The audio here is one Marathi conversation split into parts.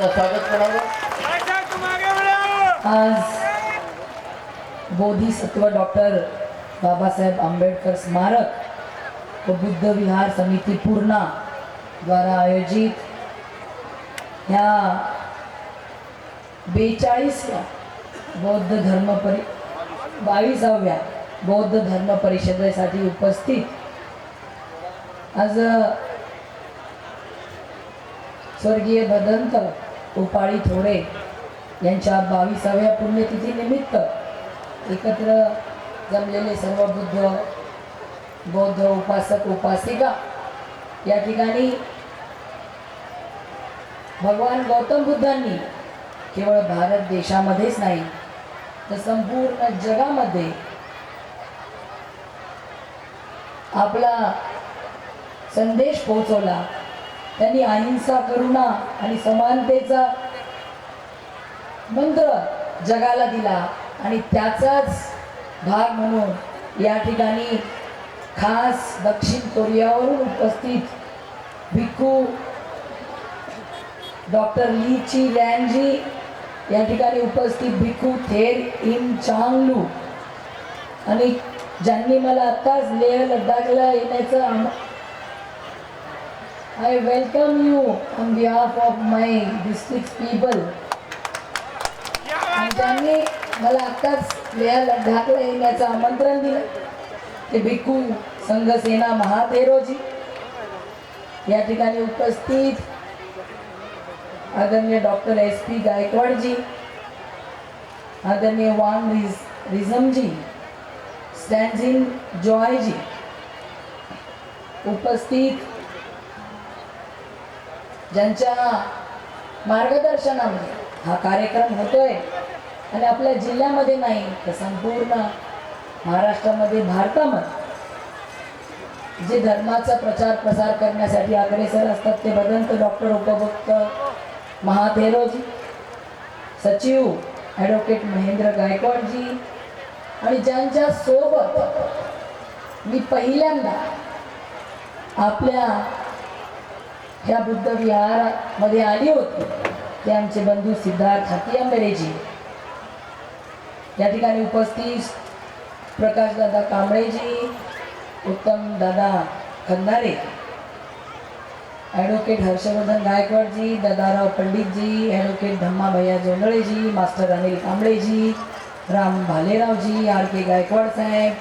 त्यांचं स्वागत करावं. आज बोधिसत्व डॉक्टर बाबासाहेब आंबेडकर स्मारक व बुद्ध विहार समिती पूर्णा द्वारा आयोजित ह्या बेचाळीसव्या बौद्ध धर्म परि बावीसाव्या बौद्ध धर्म परिषदेसाठी उपस्थित. आज स्वर्गीय भदंत उपाळी थोडे. यांच्या बावीसाव्या पुण्यतिथीनिमित्त एकत्र जमलेले सर्व बुद्ध बौद्ध उपासक उपासिका या ठिकाणी भगवान गौतम बुद्धांनी केवळ भारत देशामध्येच नाही तर संपूर्ण जगामध्ये आपला संदेश पोहोचवला. त्यांनी अहिंसा करुणा आणि समानतेचा मंत्र जगाला दिला. आणि त्याचाच भाग म्हणून या ठिकाणी खास दक्षिण कोरियावरून उपस्थित भिक्खू डॉक्टर ली ची लँजी या ठिकाणी उपस्थित भिक्खू थेर इम चांगलू. आणि ज्यांनी मला आत्ताच लेह लडाखला येण्याचं welcome you on behalf of my district people आणि त्यांनी मला आत्ताच लेह लडाखला येण्याचं आमंत्रण दिलं. ते भिक्खू संघसेना महातेरोजी या ठिकाणी उपस्थित आदरणीय डॉक्टर एस पी गायकवाडजी आदरणीय वांग रिज रिझमजी स्टॅन्झिन जॉयजी उपस्थित ज्यांच्या मार्गदर्शनामध्ये हा कार्यक्रम होतोय आणि आपल्या जिल्ह्यामध्ये नाही तर संपूर्ण महाराष्ट्रामध्ये भारतामध्ये जे धर्माचा प्रचार प्रसार करण्यासाठी अग्रेसर असतात ते भदंत डॉक्टर उपभुक्त महाथेरोजी सचिव ॲडव्होकेट महेंद्र गायकवाडजी आणि ज्यांच्या सोबत मी पहिल्यांदा आपल्या ह्या बुद्ध विहारामध्ये आली होती. ते आमचे बंधू सिद्धार्थ हातियांबेरेजी या ठिकाणी उपस्थित प्रकाशदादा कांबळेजी उत्तम दादा खंदारे ॲडव्होकेट हर्षवर्धन गायकवाडजी दादाराव पंडितजी ॲडव्होकेट धम्मा भैया Jondhaleji master Anil Kambleji Ram Bhaleraoji R K Gaikwad साहेब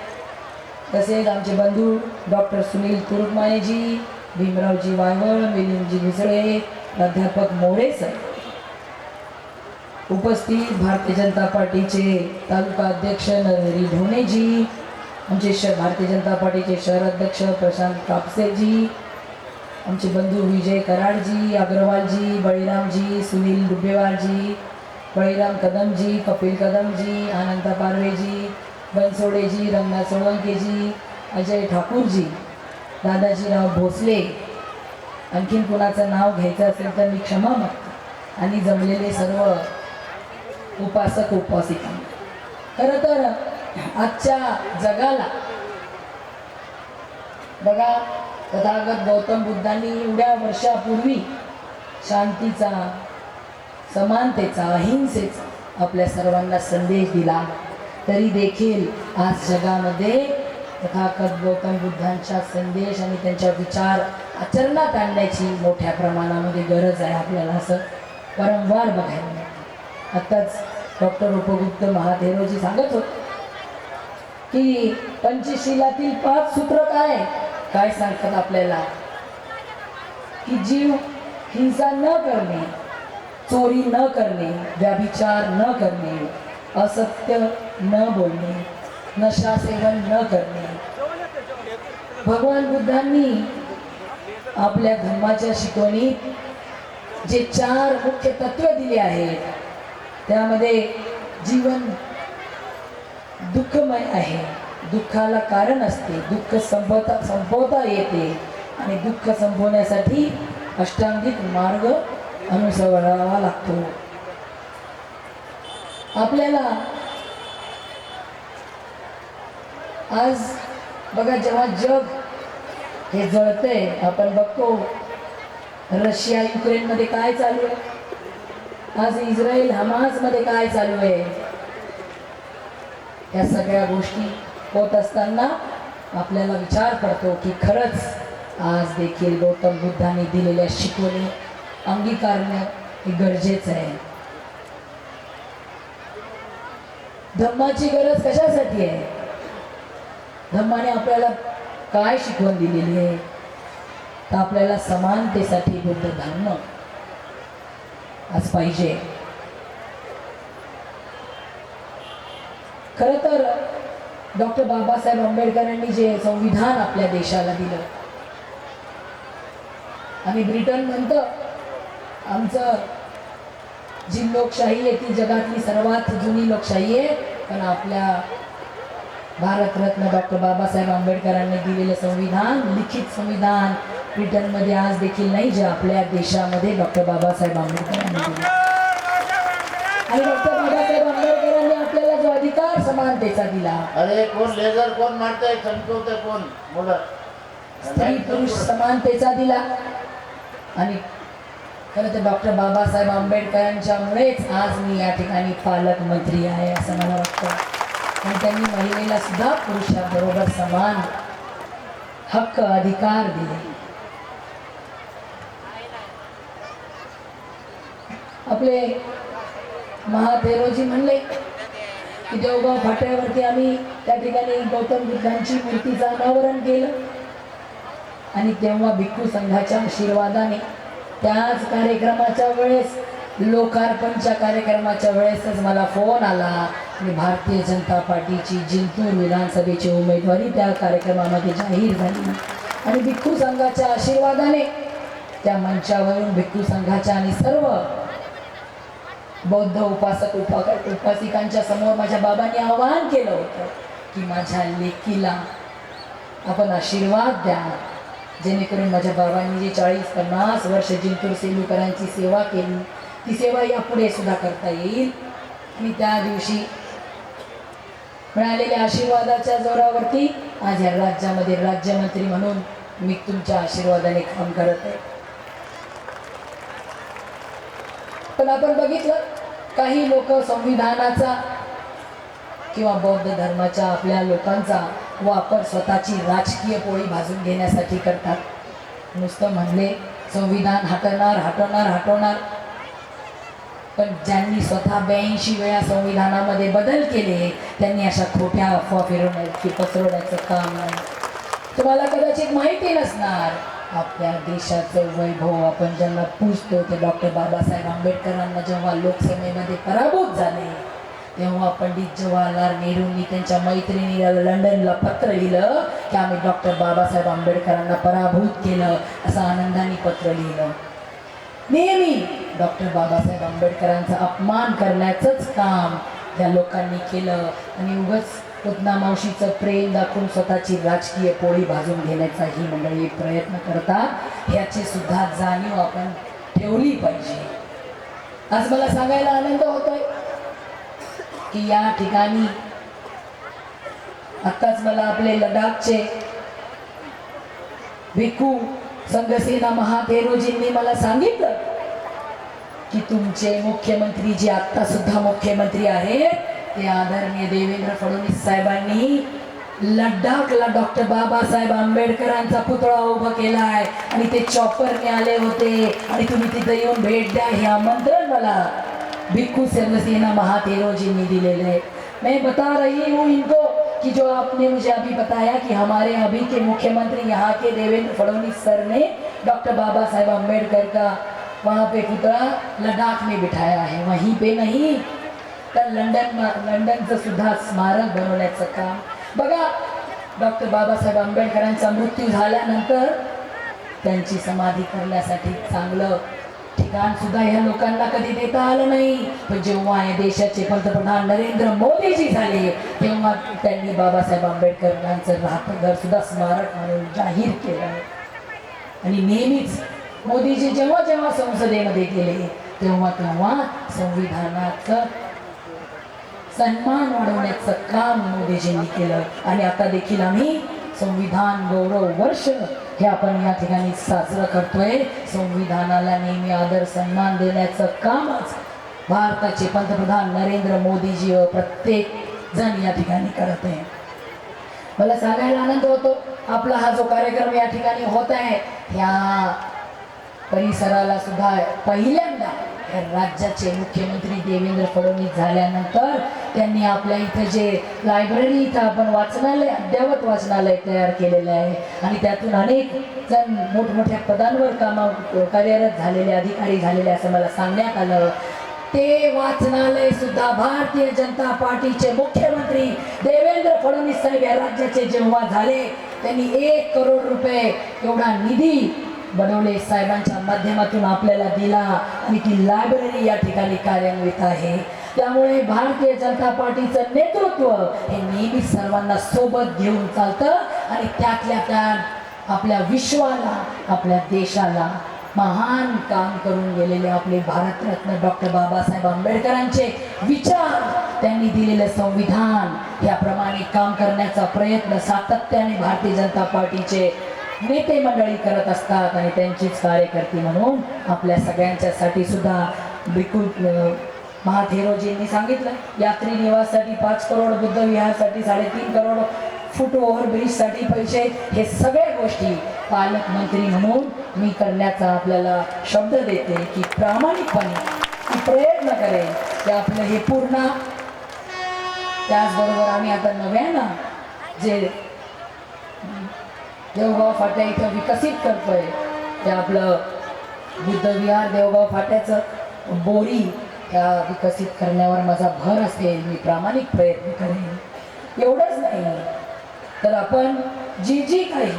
तसेच आमचे बंधू डॉक्टर सुनील तुरुकमानेजी भीमरावजी वायवळ मिलिंदजी घुसळे प्राध्यापक मोरे साहेब उपस्थित भारतीय जनता पार्टीचे तालुका अध्यक्ष नरहरी ढोणेजी आमचे श भारतीय जनता पार्टीचे शहर अध्यक्ष प्रशांत कापसेजी आमचे बंधू विजय कराडजी अग्रवालजी बळीरामजी सुनील डुबेवारजी बळीराम कदमजी कपिल कदमजी आनंदा पारवेजी बनसोडेजी रंगनाथ सोळंकेजी अजय ठाकूरजी. दादाजीराव भोसले. आणखीन कुणाचं नाव घ्यायचं असेल तर मी क्षमा मागतो. आणि जमलेले सर्व उपासक उपासिका. खरं तर आजच्या जगाला बघा तथागत गौतम बुद्धांनी एवढ्या वर्षापूर्वी शांतीचा समानतेचा अहिंसेचा आपल्या सर्वांना संदेश दिला. तरी देखील आज जगामध्ये तथागत गौतम बुद्धांचा संदेश आणि त्यांच्या विचार आचरणात आणण्याची मोठ्या प्रमाणामध्ये गरज आहे आपल्याला असं वारंवार बघायला मिळतं. आत्ताच डॉक्टर उपगुप्त महादेवजी सांगत होते की पंचशीलातील पाच सूत्र काय काय सांगतात आपल्याला? की जीव हिंसा न करणे चोरी न करणे व्याभिचार न करणे असत्य न बोलणे नशा सेवन न करणे भगवान बुद्धांनी आपल्या धर्माच्या शिकवणीत जे चार मुख्य तत्व दिले आहेत त्यामध्ये जीवन दुःखमय आहे. दुःखाला कारण असते. दुःख संपवता संपवता येते आणि दुःख संपवण्यासाठी अष्टांगिक मार्ग अनुसरावा लागतो. आपल्याला आज बघा जेव्हा जग हे जळतंय आपण बघतो रशिया युक्रेनमध्ये काय चालू आहे? आज इस्रायल हमासमध्ये काय चालू आहे? या सगळ्या गोष्टी होत असताना आपल्याला विचार पडतो की खरंच आज देखील गौतम बुद्धाने दिलेल्या शिकवणी अंगीकारणं हे गरजेचं आहे. धम्माची गरज कशासाठी आहे? धम्माने आपल्याला काय शिकवण दिलेली आहे? तर आपल्याला समानतेसाठी बुद्ध धर्म आज पाहिजे. खरं तर डॉक्टर बाबासाहेब आंबेडकरांनी जे संविधान आपल्या देशाला दिलं आणि ब्रिटन म्हणतं आमचं जी लोकशाही आहे ती जगातली सर्वात जुनी लोकशाही आहे पण आपल्या भारतरत्न डॉक्टर बाबासाहेब आंबेडकरांनी दिलेलं संविधान लिखित संविधान ब्रिटनमध्ये आज देखील नाही जे आपल्या देशामध्ये डॉक्टर बाबासाहेब आंबेडकरांनी दिले. आणि डॉक्टर बाबासाहेब आंबेडकरांनी आपल्याला जो अधिकार समानतेचा दिला अरे कोण लेझर कोण मारताय चमकवते कोण? मुलं स्त्री पुरुष समानतेचा दिला. आणि खरं तर डॉक्टर बाबासाहेब आंबेडकरांच्यामुळेच आज मी या ठिकाणी पालकमंत्री आहे असं मला वाटतं. आणि त्यांनी महिलेला सुद्धा पुरुषाबरोबर समान हक्क अधिकार दिले. आपले महादेवजी म्हणले की देवगाव फाट्यावरती आम्ही त्या ठिकाणी गौतम बुद्धांची मूर्तीचं अनावरण केलं. आणि तेव्हा भिक्खू संघाच्या आशीर्वादाने त्याच कार्यक्रमाच्या वेळेस लोकार्पणच्या कार्यक्रमाच्या वेळेसच मला फोन आला आणि भारतीय जनता पार्टीची जिंतूर विधानसभेची उमेदवारी त्या कार्यक्रमामध्ये जाहीर झाली. आणि भिक्खू संघाच्या आशीर्वादाने त्या मंचावरून भिक्खू संघाच्या आणि सर्व बौद्ध उपासक उपाक उपासिकांच्या समोर माझ्या बाबांनी आवाहन केलं होतं की माझ्या लेकीला आपण आशीर्वाद द्या. जेणेकरून माझ्या बाबांनी जी चाळीस पन्नास वर्ष जिंतूर सेलूकरांची सेवा केली ती सेवा यापुढे सुद्धा करता येईल. मी त्या दिवशी मिळालेल्या आशीर्वादाच्या जोरावरती आज या राज्यामध्ये राज्यमंत्री म्हणून मी तुमच्या आशीर्वादाने काम करत आहे. पण आपण बघितलं काही लोक संविधानाचा किंवा बौद्ध धर्माच्या आपल्या लोकांचा वापर स्वतःची राजकीय पोळी भाजून घेण्यासाठी करतात. नुसतं म्हणले संविधान हटवणार हटवणार हटवणार. पण ज्यांनी स्वतः ब्याऐंशी वेळा संविधानामध्ये बदल केले त्यांनी अशा खोट्या अफवा फिरवण्याची पसरवण्याचं काम नाही. तुम्हाला कदाचित माहिती नसणार आपल्या देशाचं वैभव आपण ज्यांना पूजतो ते डॉक्टर बाबासाहेब आंबेडकरांना जेव्हा लोकसभेमध्ये पराभूत झाले तेव्हा पंडित जवाहरलाल नेहरूंनी त्यांच्या मैत्रिणीला लंडनला पत्र लिहिलं की आम्ही डॉक्टर बाबासाहेब आंबेडकरांना पराभूत केलं असं आनंदाने पत्र लिहिलं. नेहमी डॉक्टर बाबासाहेब आंबेडकरांचा अपमान करण्याचंच काम त्या लोकांनी केलं. आणि उगच पुतना मावशीचं प्रेम दाखवून स्वतःची राजकीय पोळी भाजून घेण्याचा ही मंडळी प्रयत्न करतात. ह्याची सुद्धा जाणीव आपण ठेवली पाहिजे. आज मला सांगायला आनंद होतोय की या ठिकाणी आत्ताच मला आपले लडाखचे भिकू संघसेना महाथेरोजींनी मला सांगितलं की तुमचे मुख्यमंत्री जे आत्ता सुद्धा मुख्यमंत्री आहेत ते आदरणीय देवेंद्र फडणवीस साहेबांनी लडाखला डॉक्टर बाबासाहेब आंबेडकरांचा पुतळा उभा केला आहे आणि ते चॉपरने आले होते. आणि तुम्ही तिथं येऊन भेट द्या हे आमंत्रण मला. भिक्खू सेना महातेरोजींनी दिलेले आहे. मैं बता रही हूँ इनको कि जो आपने मुझे अभी बताया कि हमारे अभी के मुख्यमंत्री यहाँ के देवेंद्र फडणवीस सर ने डॉक्टर बाबा साहेब अम्बेडकर का वहाँ पे पुतळा लडाख में बिठाया है। वहीं पे नहीं तर लंडन लंडनचं सुद्धा स्मारक बनवण्याचं काम बघा डॉक्टर बाबासाहेब आंबेडकरांचा मृत्यू झाल्यानंतर त्यांची समाधी करण्यासाठी चांगलं ठिकाण सुद्धा ह्या लोकांना कधी देता आलं नाही. पण जेव्हा या देशाचे पंतप्रधान नरेंद्र मोदीजी झाले तेव्हा त्यांनी बाबासाहेब आंबेडकरांचं राहतं घर सुद्धा स्मारक म्हणून जाहीर केलं. आणि नेहमीच मोदीजी जेव्हा जेव्हा संसदेमध्ये गेले तेव्हा तेव्हा संविधानाचं सन्मान वाढवण्याचं काम मोदीजींनी केलं. आणि आता देखील आम्ही संविधान गौरव वर्ष हे आपण या ठिकाणी साजरं करतोय. संविधानाला नेहमी आदर सन्मान देण्याचं कामच भारताचे पंतप्रधान नरेंद्र मोदीजी व प्रत्येक जण या ठिकाणी करत आहे. मला सांगायला आनंद होतो. आपला हा जो कार्यक्रम या ठिकाणी होत आहे ह्या परिसराला सुद्धा पहिल्यांदा राज्याचे मुख्यमंत्री देवेंद्र फडणवीस झाल्यानंतर त्यांनी आपल्या इथं जे लायब्ररी इथं आपण वाचनालय अद्ययावत वाचनालय तयार केलेलं आहे. आणि त्यातून अनेक जण मोठमोठ्या पदांवर कामा कार्यरत झालेले अधिकारी झालेले असं मला सांगण्यात आलं. ते वाचनालय सुद्धा भारतीय जनता पार्टीचे मुख्यमंत्री देवेंद्र फडणवीस साहेब या राज्याचे जेव्हा झाले त्यांनी एक करोड रुपये एवढा निधी बनवले. साहेबांच्या माध्यमातून आपल्याला दिला. आणि ती लायब्ररी या ठिकाणी कार्यान्वित आहे. त्यामुळे भारतीय जनता पार्टीचं नेतृत्व हे नेहमी सर्वांना सोबत घेऊन चालतं. आणि त्यातल्या त्यात आपल्या विश्वाला आपल्या देशाला महान काम करून गेलेले आपले भारतरत्न डॉक्टर बाबासाहेब आंबेडकरांचे विचार त्यांनी दिलेलं संविधान. याप्रमाणे काम करण्याचा प्रयत्न सातत्याने भारतीय जनता पार्टीचे नेते मंडळी करत असतात आणि त्यांचीच कार्यकर्ती म्हणून आपल्या सगळ्यांच्यासाठी सुद्धा बिलकुल महाथेरोजींनी सांगितलं यात्री निवाससाठी पाच करोड बुद्ध विहारसाठी साडेतीन करोड फुट ओव्हरब्रिजसाठी पैसे हे सगळ्या गोष्टी पालकमंत्री म्हणून मी करण्याचा आपल्याला शब्द देते की प्रामाणिकपणे प्रयत्न करेन की आपलं हे पूर्ण. त्याचबरोबर आम्ही आता नव्यानं जे देवगाव फाट्या इथं विकसित करतोय. ते आपलं बुद्धविहार देवगाव फाट्याचं बोरी त्या विकसित करण्यावर माझा भर असेल मी प्रामाणिक प्रयत्न करेन. एवढंच नाही. तर आपण जी जी काही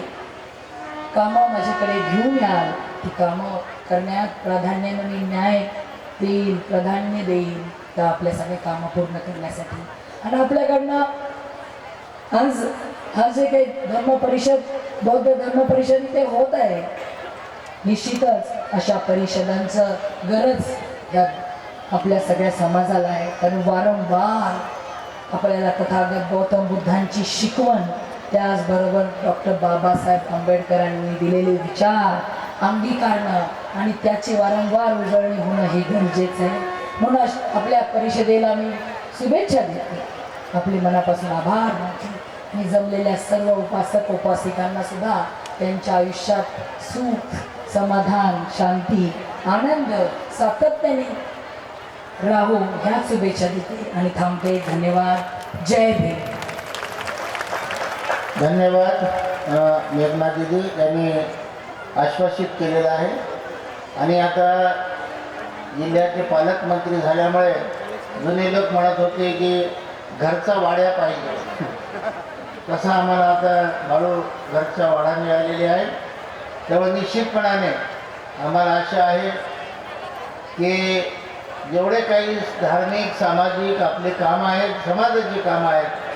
कामं माझ्याकडे घेऊन याल ती कामं करण्यात प्राधान्यानं मी न्याय देईल प्राधान्य देईल. तर आपल्या सगळे कामं पूर्ण करण्यासाठी. आणि आपल्याकडनं आज हा जे काही धर्म परिषद बौद्ध धर्म परिषद इथे होत आहे निश्चितच अशा परिषदांचं गरज या आपल्या सगळ्या समाजाला आहे. कारण वारंवार आपल्याला तथागत गौतम बुद्धांची शिकवण त्याचबरोबर डॉक्टर बाबासाहेब आंबेडकरांनी दिलेले विचार अंगीकारणं आणि त्याची वारंवार उजळणी होणं हे गरजेचं आहे. म्हणून आपल्या परिषदेला मी शुभेच्छा देते. आपले मनापासून आभार मानते. मी जमलेल्या सर्व उपासक उपासिकांना सुद्धा त्यांच्या आयुष्यात सुख समाधान शांती आनंद सातत्याने राहू ह्या शुभेच्छा देते आणि थांबते. धन्यवाद. जय भीम. धन्यवाद अ, मेघना दिदी. यांनी आश्वासित केलेलं आहे. आणि आता जिल्ह्याचे पालकमंत्री झाल्यामुळे जुने लोक म्हणत होते की घरचा वाड्या पाहिजे. तसा आम्हाला आता बाळू घरच्या वाडा मिळालेली आहे. त्यामुळे निश्चितपणाने आम्हाला आशा आहे की जेवढे काही धार्मिक सामाजिक आपले कामं आहेत समाजाची कामं आहेत